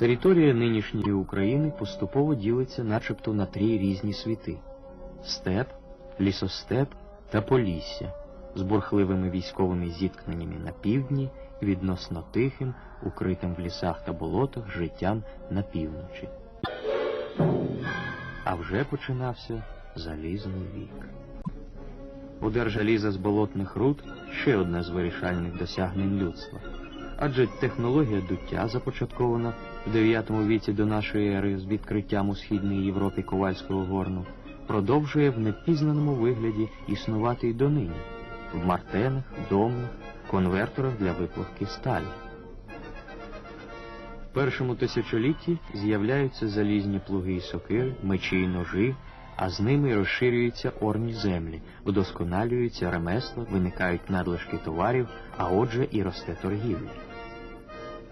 Територія нинішньої України поступово ділиться начебто на три різні світи: степ, лісостеп та полісся з бурхливими військовими зіткненнями на півдні і відносно тихим, укритим в лісах та болотах життям на півночі. А вже починався залізний вік. Удар желіза з болотних руд ще одне з вирішальних досягнень людства. Адже технологія дуття, започаткована в 9 віці до нашої ери з відкриттям у східній Європі ковальського горну, продовжує в непізнаному вигляді існувати й донині в мартенах, домнах, конверторах для виплавки сталі. В першому тисячолітті з'являються залізні плуги і сокири, мечі й ножі, а з ними розширюються орні землі, вдосконалюються ремесла, виникають надлишки товарів, а отже і росте торгівля.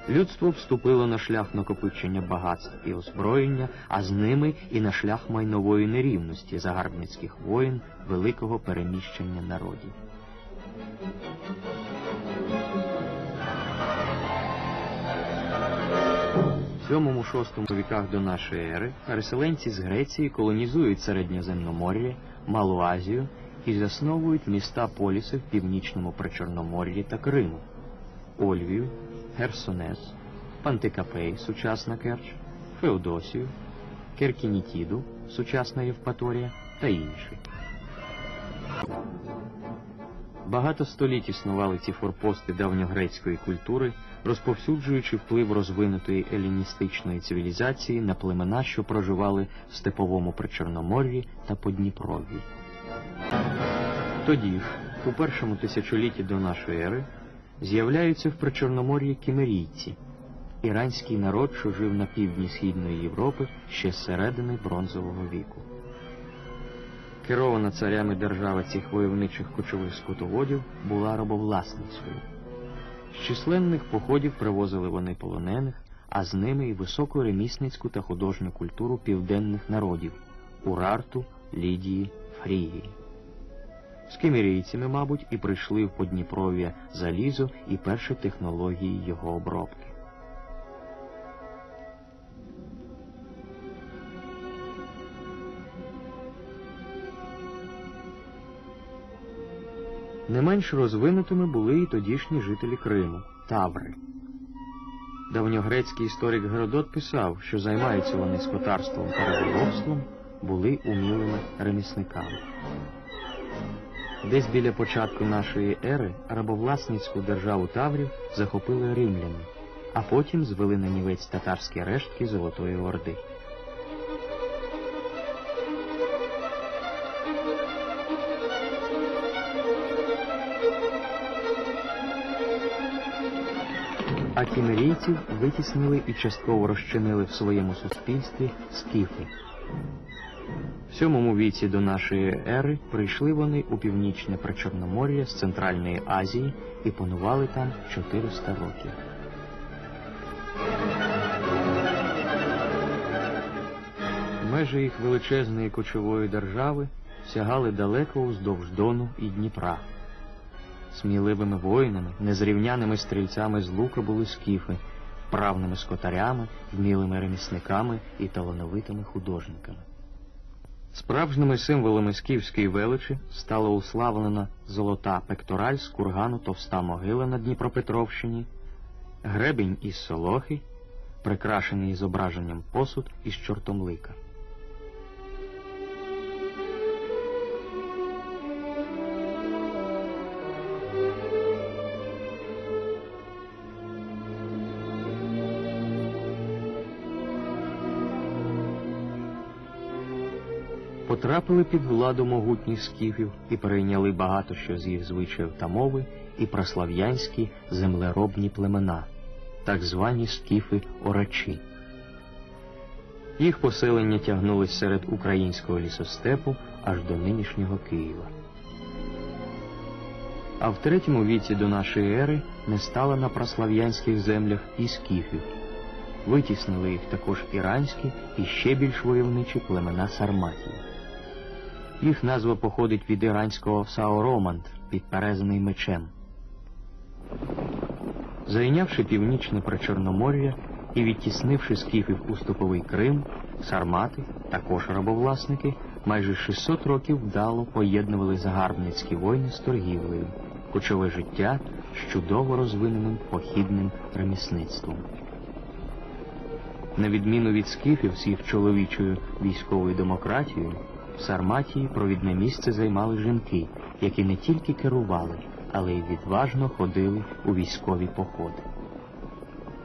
Людство вступило на шлях накопичення багатств і озброєння, а з ними і на шлях майнової нерівності загарбницьких воїн, великого переміщення народів. В 7-6 віках до нашої ери переселенці з Греції колонізують Середньоземномор'я, Малу Азію і засновують міста поліси в північному Причорномор'ї та Криму, Ольвію, Херсонес, Пантикапей, сучасна Керч, Феодосію, Керкінітіду, сучасна Євпаторія та інші. Багато століть існували ці форпости давньогрецької культури, розповсюджуючи вплив розвинутої еліністичної цивілізації на племена, що проживали в степовому Причорномор'ї та Подніпров'ї. Тоді ж, у першому тисячолітті до нашої ери, з'являються в Причорномор'ї кімерійці, іранський народ, що жив на півдні Східної Європи ще з середини бронзового віку. Керована царями держава цих войовничих кочових скотоводів була робовласницькою. З численних походів привозили вони полонених, а з ними і високу ремісницьку та художню культуру південних народів Урарту, Лідії, Фрігії. З кимірійцями, мабуть, і прийшли в Подніпров'я залізо і перші технології його обробки. Не менш розвинутими були і тодішні жителі Криму Таври. Давньогрецький історик Геродот писав, що займаються вони скотарством та риболовством, були умілими ремісниками. Десь біля початку нашої ери рабовласницьку державу Таврів захопили римляни, а потім звели на нівець татарські рештки Золотої Орди. А кімерійців витіснили і частково розчинили в своєму суспільстві скіфи. В сьомому віці до нашої ери прийшли вони у північне Причорномор'я з Центральної Азії і панували там 400 років. Межі їх величезної кочової держави сягали далеко уздовж Дону і Дніпра. Сміливими воїнами, незрівняними стрільцями з лука були скіфи, вправними скотарями, вмілими ремісниками і талановитими художниками. Справжніми символами скіфської величі стала уславлена золота пектораль з кургану товста могила на Дніпропетровщині, гребінь із солохи, прикрашений зображенням посуд із чортомлика. Потрапили під владу могутніх скіфів і перейняли багато що з їх звичаїв та мови і прослав'янські землеробні племена, так звані скіфи орачі. Їх поселення тягнулись серед українського лісостепу аж до нинішнього Києва. А в третьому віці до нашої ери не стало на прослав'янських землях і скіфів. Витіснили їх також іранські і ще більш войовничі племена Сарматії. Їх назва походить від іранського Саороманд, підперезаний мечем. Зайнявши північне Причорномор'я, і відтіснивши скіфів у степовий Крим, сармати, також рабовласники, майже 600 років вдало поєднували загарбницькі війни з торгівлею, кочове життя з чудово розвиненим похідним ремісництвом. На відміну від скіфів з їх чоловічою військовою демократією, в Сарматії провідне місце займали жінки, які не тільки керували, але й відважно ходили у військові походи.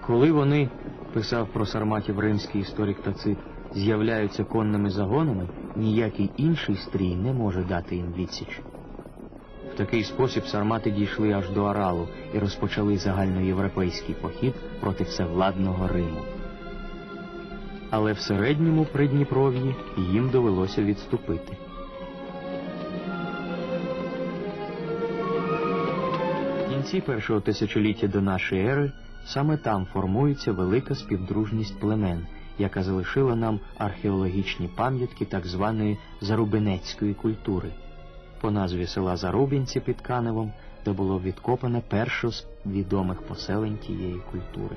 Коли вони, писав про сарматів римський історик Тацит, з'являються конними загонами, ніякий інший стрій не може дати їм відсіч. В такий спосіб сармати дійшли аж до Аралу і розпочали загальноєвропейський похід проти всевладного Риму. Але в середньому Придніпров'ї їм довелося відступити. В кінці першого тисячоліття до нашої ери саме там формується велика співдружність племен, яка залишила нам археологічні пам'ятки так званої зарубинецької культури. По назві села Зарубінці під Каневом, де було відкопане перше з відомих поселень тієї культури.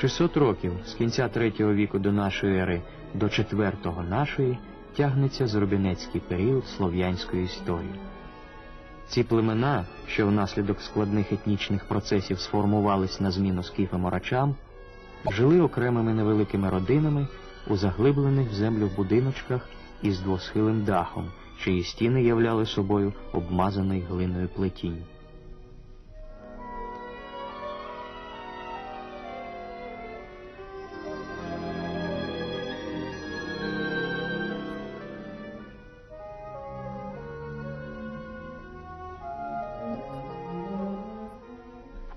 600 років з кінця третього віку до нашої ери до четвертого нашої тягнеться зарубінецький період слов'янської історії. Ці племена, що внаслідок складних етнічних процесів сформувались на зміну скіфам орачам, жили окремими невеликими родинами у заглиблених в землю будиночках із двосхилим дахом, чиї стіни являли собою обмазаний глиною плетінь.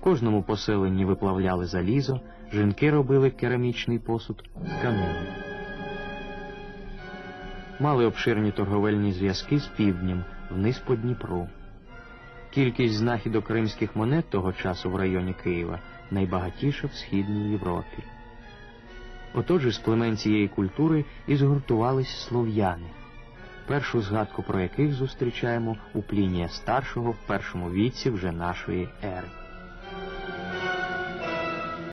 Кожному поселенні виплавляли залізо, жінки робили керамічний посуд з каменю. Мали обширні торговельні зв'язки з півднем вниз по Дніпру. Кількість знахідок римських монет того часу в районі Києва найбагатіша в Східній Європі. Отож із племен цієї культури і згуртувались слов'яни, першу згадку про яких зустрічаємо у Плінія старшого в першому віці вже нашої ери. うん。